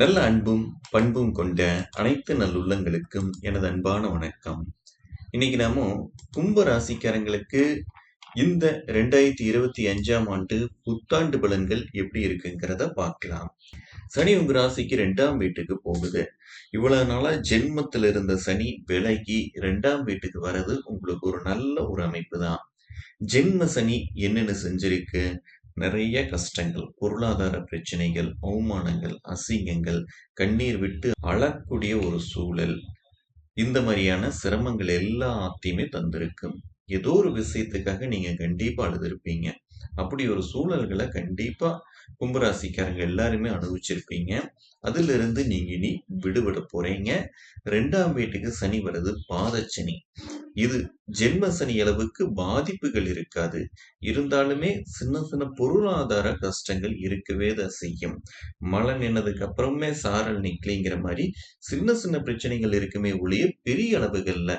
நல்ல அன்பும் பண்பும் கொண்ட அனைத்து நல்லுள்ளங்களுக்கும் எனது அன்பான வணக்கம். இன்னைக்கு நாம கும்ப ராசிக்காரங்களுக்கு இந்த ரெண்டாயிரத்தி இருபத்தி அஞ்சாம் ஆண்டு புத்தாண்டு பலன்கள் எப்படி இருக்குங்கிறத பார்க்கலாம். சனி உங்க ராசிக்கு ரெண்டாம் வீட்டுக்கு போகுது. இவ்வளவு நாளா ஜென்மத்தில் இருந்த சனி விலகி ரெண்டாம் வீட்டுக்கு வர்றது உங்களுக்கு ஒரு நல்ல ஒரு அமைப்பு தான். ஜென்ம சனி என்னென்ன செஞ்சிருக்கு? நிறைய கஷ்டங்கள் பொருளாதார பிரச்சனைகள் அவமானங்கள் அசிங்கங்கள் கண்ணீர் விட்டு அழக்கூடிய ஒரு சூழல். இந்த மாதிரியான சிரமங்கள் எல்லாத்தையுமே தந்திருக்கும் ஏதோ ஒரு விஷயத்துக்காக நீங்க கண்டிப்பா அழுதுருப்பீங்க. அப்படி ஒரு சூழல்களை கண்டிப்பா கும்பராசிக்காரங்க எல்லாருமே அனுபவிச்சிருப்பீங்க. அதுல இருந்து நீங்க இனி விடுபட போறீங்க. ரெண்டாம் வீட்டுக்கு சனி வருது பாதச்சனி. இது ஜென்ம சனி அளவுக்கு பாதிப்புகள் இருக்காது. இருந்தாலுமே சின்ன சின்ன பொருளாதார கஷ்டங்கள் இருக்கவே தான் செய்யும். மழை நின்னதுக்கு அப்புறமே சாரல் நிக்கலிங்கிற மாதிரி சின்ன சின்ன பிரச்சனைகள் இருக்குமே ஒழிய பெரிய அளவுகள்ல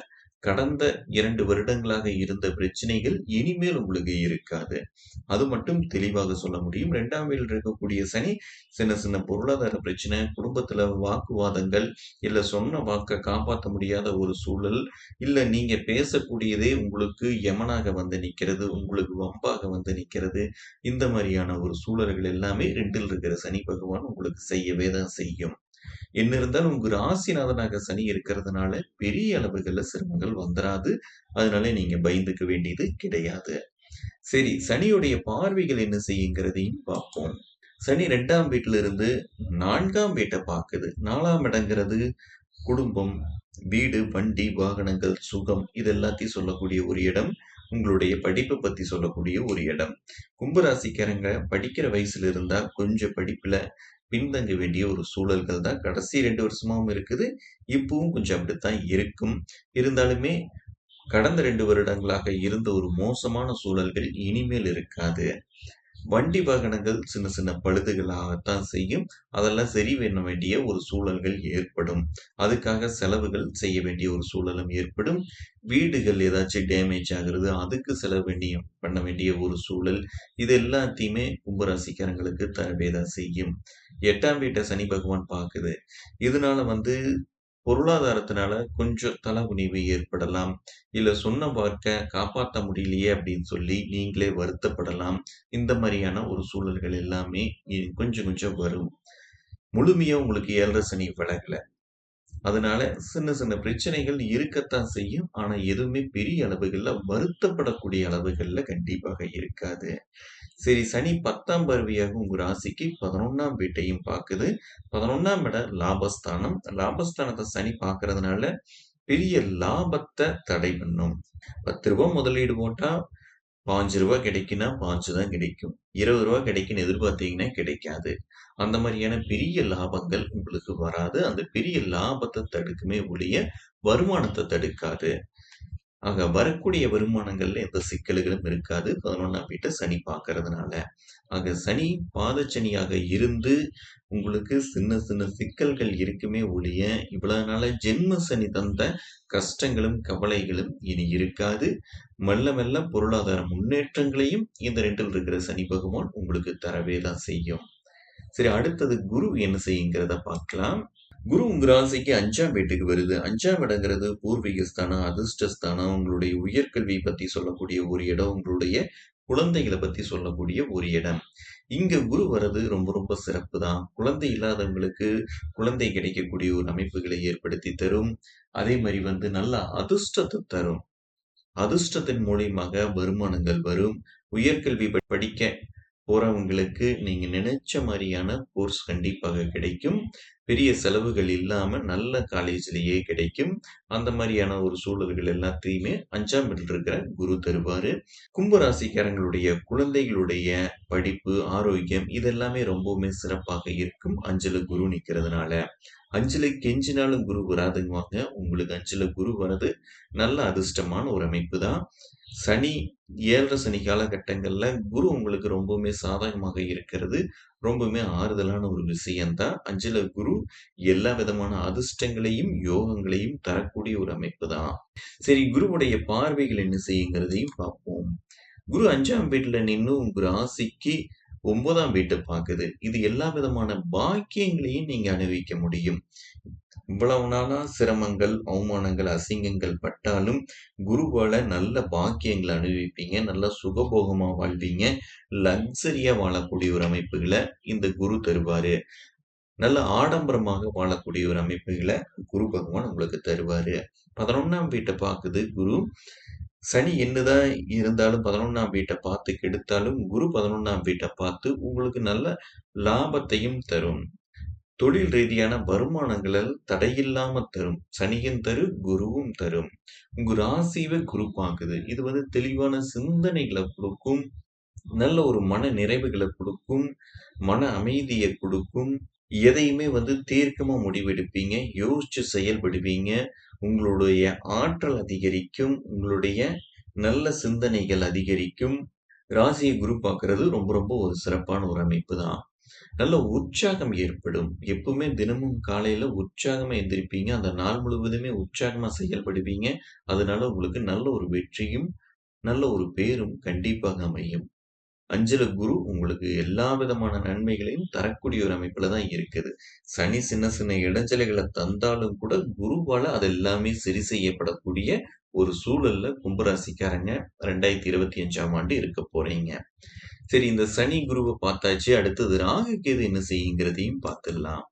கடந்த இரண்டு வருடங்களாக இருந்த பிரச்சனைகள் இனிமேல் உங்களுக்கு இருக்காது. அது மட்டும் தெளிவாக சொல்ல முடியும். இரண்டாம் வீடு இருக்கக்கூடிய சனி சின்ன சின்ன பொருளாதார பிரச்சனை குடும்பத்துல வாக்குவாதங்கள் இல்ல சொன்ன வாக்கை காப்பாற்ற முடியாத ஒரு சூழல் இல்ல நீங்க பேசக்கூடியதே உங்களுக்கு யமனாக வந்து நிக்கிறது உங்களுக்கு வம்பாக வந்து நிக்கிறது இந்த மாதிரியான ஒரு சூழல்கள் எல்லாமே ரெண்டில் இருக்கிற சனி பகவான் உங்களுக்கு செய்யவே தான் செய்யும். என்ன இருந்தாலும் உங்க ராசிநாதனாக சனி இருக்கிறதுனால பெரிய அளவுகள்ல சிரமங்கள் வந்துராது. அதனால நீங்க பயந்துக்க வேண்டியது கிடையாது. சரி சனியுடைய பார்வைகள் என்ன செய்யுங்கிறதையும் பார்ப்போம். சனி ரெண்டாம் வீட்டுல இருந்து நான்காம் வீட்டை பார்க்குது. நாலாம் இடங்கிறது குடும்பம் வீடு வண்டி வாகனங்கள் சுகம் இது எல்லாத்தையும் சொல்லக்கூடிய ஒரு இடம். உங்களுடைய படிப்பை பத்தி சொல்லக்கூடிய ஒரு இடம். கும்பராசிக்காரங்க படிக்கிற வயசுல இருந்தா கொஞ்சம் படிப்புல பின்தங்க வேண்டிய ஒரு சூழல்கள் தான். கடைசி ரெண்டு வருஷமாவும் இருக்குது. இப்பவும் கொஞ்சம் அப்படித்தான் இருக்கும். இருந்தாலுமே கடந்த ரெண்டு வருடங்களாக இருந்த ஒரு மோசமான சூழல்கள் இனிமேல் இருக்காது. வண்டி வாகனங்கள் சின்ன சின்ன பழுதுகளாகத்தான் செய்யும். அதெல்லாம் சரி பண்ண வேண்டிய ஒரு சூழல்கள் ஏற்படும். அதுக்காக செலவுகள் செய்ய வேண்டிய ஒரு சூழலும் ஏற்படும். வீடுகள் ஏதாச்சும் டேமேஜ் ஆகுறது அதுக்கு செலவு வேண்டிய பண்ண வேண்டிய ஒரு சூழல் இது எல்லாத்தையுமே கும்பராசிக்காரங்களுக்கு தரவேதான் செய்யும். எட்டாம் வீட்டை சனி பகவான் பார்க்குது. இதனால வந்து பொருளாதாரத்தினால கொஞ்சம் தலகுனிவு ஏற்படலாம். இல்ல சொன்ன வாக்க காப்பாற்ற முடியலையே அப்படின்னு சொல்லி நீங்களே வருத்தப்படலாம். இந்த மாதிரியான ஒரு சூழல்கள் எல்லாமே கொஞ்சம் கொஞ்சம் வரும். முழுமையா உங்களுக்கு ஏழரை சனி விலகல. அதனால சின்ன சின்ன பிரச்சனைகள் இருக்கத்தான் செய்யும். ஆனா எதுவுமே பெரிய அளவுகள்ல வருத்தப்படக்கூடிய அளவுகள்ல கண்டிப்பாக இருக்காது. சரி சனி பத்தாம் பருவியாக உங்க ராசிக்கு பதினொன்னாம் வீட்டையும் பார்க்குது. பதினொன்னாம் இட லாபஸ்தானம். லாபஸ்தானத்தை சனி பார்க்கறதுனால பெரிய லாபத்தை தடை பண்ணும். பத்து ரூபா முதலீடு போட்டா பாஞ்சு ரூபா கிடைக்குன்னா பாஞ்சு தான் கிடைக்கும். இருபது ரூபா கிடைக்குன்னு எதிர்பார்த்தீங்கன்னா கிடைக்காது. அந்த மாதிரியான பெரிய லாபங்கள் உங்களுக்கு வராது. அந்த பெரிய லாபத்தை தடுக்குமே ஒழிய வருமானத்தை தடுக்காது. ஆக வரக்கூடிய வருமானங்கள்ல எந்த சிக்கல்களும் இருக்காது. பதினொன்றாம் வீட்டை சனி பார்க்கறதுனால. ஆக சனி பாதச்சனியாக இருந்து உங்களுக்கு சின்ன சின்ன சிக்கல்கள் இருக்குமே ஒழிய இவ்வளவு நாள ஜென்ம சனி தந்த கஷ்டங்களும் கவலைகளும் இனி இருக்காது. மெல்ல மெல்ல பொருளாதார முன்னேற்றங்களையும் இந்த ரெண்டில் இருக்கிற சனி பகவான் உங்களுக்கு தரவே தான் செய்யும். சரி அடுத்தது குரு என்ன செய்யுங்கிறத பார்க்கலாம். குரு உங்க ராசிக்கு அஞ்சாம் வீட்டுக்கு வருது. அஞ்சாம் இடங்கிறது பூர்வீக ஸ்தானம் அதிர்ஷ்டஸ்தானம். உங்களுடைய உயர்கல்வி பத்தி சொல்லக்கூடிய ஒரு இடம் உங்களுடைய குழந்தைகளை பத்தி சொல்லக்கூடிய ஒரு இடம். இங்க குரு வர்றது ரொம்ப ரொம்ப சிறப்பு தான் குழந்தை இல்லாதவங்களுக்கு குழந்தை கிடைக்கக்கூடிய ஒரு அமைப்புகளை ஏற்படுத்தி தரும். அதே மாதிரி வந்து நல்ல அதிர்ஷ்டத்தை தரும். அதிர்ஷ்டத்தின் மூலியமாக வருமானங்கள் வரும். உயர்கல்வி படிக்க போகிறவங்களுக்கு நீங்கள் நினைச்ச மாதிரியான கோர்ஸ் கண்டிப்பாக கிடைக்கும். பெரிய செலவுகள் இல்லாமல் நல்ல காலேஜ்லேயே கிடைக்கும். அந்த மாதிரியான ஒரு சூழல்கள் எல்லாத்தையுமே அஞ்சாம் வீட்டில் இருக்கிற குரு தருவார். கும்பராசிக்காரங்களுடைய குழந்தைகளுடைய படிப்பு ஆரோக்கியம் இதெல்லாமே ரொம்பவுமே சிறப்பாக இருக்கும். அஞ்சலு குரு நிற்கிறதுனால அஞ்சலு கெஞ்சினாலும் குரு வராதுங்குவாங்க. உங்களுக்கு அஞ்சலு குரு வர்றது நல்ல அதிர்ஷ்டமான ஒரு அமைப்பு தான். சனி ஏழரை சனி காலகட்டங்கள்ல குரு உங்களுக்கு ரொம்பவுமே சாதகமாக இருக்கிறது. ரொம்பவுமே ஆறுதலான ஒரு விஷயம்தான். அஞ்சல குரு எல்லா விதமான அதிர்ஷ்டங்களையும் யோகங்களையும் தரக்கூடிய ஒரு அமைப்பு தான் சரி குருவுடைய பார்வைகள் என்ன செய்யுங்கிறதையும் பார்ப்போம். குரு அஞ்சாம் வீட்டுல நின்று உங்க ராசிக்கு ஒன்பதாம் வீட்டை பார்க்குது. இது எல்லா விதமான பாக்கியங்களையும் நீங்க அனுபவிக்க முடியும். இவ்வளவு நாளா சிரமங்கள் அவமானங்கள் அசிங்கங்கள் பட்டாலும் குருவால நல்ல பாக்கியங்களை அனுபவிப்பீங்க. நல்ல சுகபோகமா வாழ்வீங்க. லக்ஸரியா வாழக்கூடிய ஒரு அமைப்புகளை இந்த குரு தருவாரு. நல்ல ஆடம்பரமாக வாழக்கூடிய ஒரு அமைப்புகளை குரு பகவான் உங்களுக்கு தருவாரு. பதினொன்னாம் வீட்டை பார்க்குது குரு. சனி என்னதான் இருந்தாலும் பதினொன்னாம் வீட்டை பார்த்து கெடுத்தாலும் குரு பதினொன்னாம் வீட்டை பார்த்து உங்களுக்கு நல்ல லாபத்தையும் தரும். தொழில் ரீதியான வருமானங்கள் தடையில்லாம தரும். சனியும் தரு குருவும் தரும். உங்க ராசிவை குறுப்பாக்குது இது வந்து தெளிவான சிந்தனைகளை கொடுக்கும். நல்ல ஒரு மன நிறைவுகளை கொடுக்கும். மன அமைதியை கொடுக்கும். எதையுமே வந்து தீர்க்கமா முடிவெடுப்பீங்க. யோசிச்சு செயல்படுவீங்க. உங்களுடைய ஆற்றல் அதிகரிக்கும். உங்களுடைய நல்ல சிந்தனைகள் அதிகரிக்கும். ராசியை குரு பார்க்கறது ரொம்ப ரொம்ப ஒரு சிறப்பான ஒரு அமைப்பு தான். நல்ல உற்சாகம் ஏற்படும். எப்பவுமே தினமும் காலையில உற்சாகமா எந்திரிப்பீங்க. அந்த நாள் முழுவதுமே உற்சாகமா செயல்படுவீங்க. அதனால உங்களுக்கு நல்ல ஒரு வெற்றியும் நல்ல ஒரு பேரும் கண்டிப்பாக அமையும். அஞ்சல குரு உங்களுக்கு எல்லா விதமான நன்மைகளையும் தரக்கூடிய ஒரு அமைப்புல தான் இருக்குது. சனி சின்ன சின்ன இடைஞ்சலைகளை தந்தாலும் கூட குருவால அது எல்லாமே சரி செய்யப்படக்கூடிய ஒரு சூழல்ல கும்பராசிக்காரங்க ரெண்டாயிரத்தி இருபத்தி அஞ்சாம் ஆண்டு இருக்க போறீங்க. சரி இந்த சனி குருவை பார்த்தாச்சு. அடுத்தது ராகு கேது என்ன செய்யுங்கிறதையும் பார்த்துடலாம்.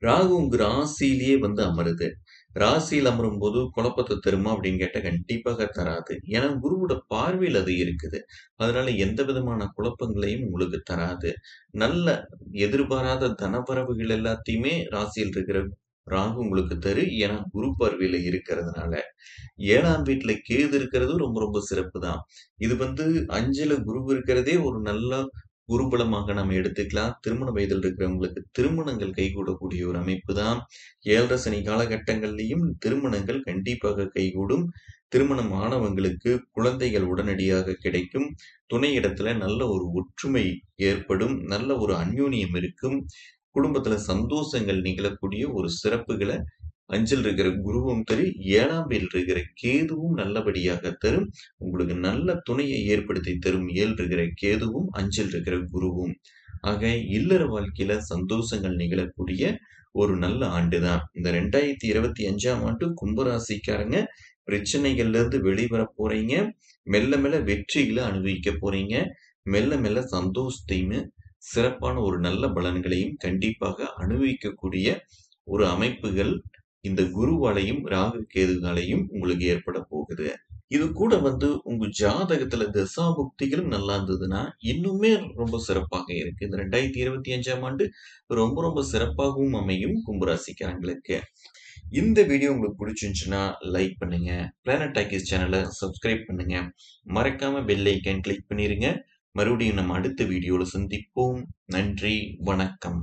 ராகு உங்க ராசியிலேயே வந்து அமருது. ராசியில் அமரும் போது குழப்பத்தை தருமா அப்படின்னு கேட்டா கண்டிப்பாக தராது. ஏன்னா குருவோட பார்வையில் அது இருக்குது. அதனால எந்த விதமான குழப்பங்களையும் உங்களுக்கு தராது. நல்ல எதிர்பாராத தனப்பறவுகள் எல்லாத்தையுமே ராசியில் இருக்கிற ராகு உங்களுக்கு தரு. ஏன்னா குரு பார்வையில இருக்கிறதுனால ஏழாம் வீட்டுல கேது இருக்கிறது ரொம்ப ரொம்ப சிறப்பு தான் இது வந்து அஞ்சல குரு இருக்கிறதே ஒரு நல்ல குருபலமாக நம்ம எடுத்துக்கலாம். திருமண வயதில் இருக்கிறவங்களுக்கு திருமணங்கள் கைகூடக்கூடிய ஒரு அமைப்பு தான் ஏழரை சனி காலகட்டங்கள்லையும் திருமணங்கள் கண்டிப்பாக கைகூடும். திருமணம் ஆனவங்களுக்கு குழந்தைகள் உடனடியாக கிடைக்கும். துணை இடத்துல நல்ல ஒரு ஒற்றுமை ஏற்படும். நல்ல ஒரு அந்யோன்யம் இருக்கும். குடும்பத்துல சந்தோஷங்கள் நிகழக்கூடிய ஒரு சிறப்புகளை அஞ்சல் இருக்கிற குருவும் தரும் ஏழாம் வீல் இருக்கிற கேதுவும் நல்லபடியாக தரும். உங்களுக்கு நல்ல துணையை ஏற்படுத்தி தரும் ஏழு இருக்கிற கேதுவும் அஞ்சல் இருக்கிற குருவும். ஆக இல்லற வாழ்க்கையில சந்தோஷங்கள் நிகழக்கூடிய ஒரு நல்ல ஆண்டுதான். இந்த ரெண்டாயிரத்தி இருபத்தி அஞ்சாம் ஆண்டு கும்பராசிக்காரங்க பிரச்சனைகள்ல இருந்து வெளிவர போறீங்க. மெல்ல மெல்ல வெற்றிகளை அனுபவிக்க போறீங்க. மெல்ல மெல்ல சந்தோஷத்தையுமே சிறப்பான ஒரு நல்ல பலன்களையும் கண்டிப்பாக அனுபவிக்கக்கூடிய ஒரு அமைப்புகள் இந்த குருவாலையும் ராகு கேதுகளையும் உங்களுக்கு ஏற்பட போகுது. இது கூட வந்து உங்க ஜாதகத்துல தசாபுக்திகளும் நல்லா இருந்ததுன்னா இன்னுமே ரொம்ப சிறப்பாக இருக்கு. இந்த ரெண்டாயிரத்தி இருபத்தி அஞ்சாம் ஆண்டு ரொம்ப ரொம்ப சிறப்பாகவும் அமையும் கும்பராசிக்காரங்களுக்கு. இந்த வீடியோ உங்களுக்கு பிடிச்சிருந்துச்சுன்னா லைக் பண்ணுங்க. பிளானட் டாக்கிஸ் சேனலை சப்ஸ்கிரைப் பண்ணுங்க. மறக்காம பெல் ஐக்கன் கிளிக் பண்ணிருங்க. மறுபடியும் நம்ம அடுத்த வீடியோவில் சந்திப்போம். நன்றி வணக்கம்.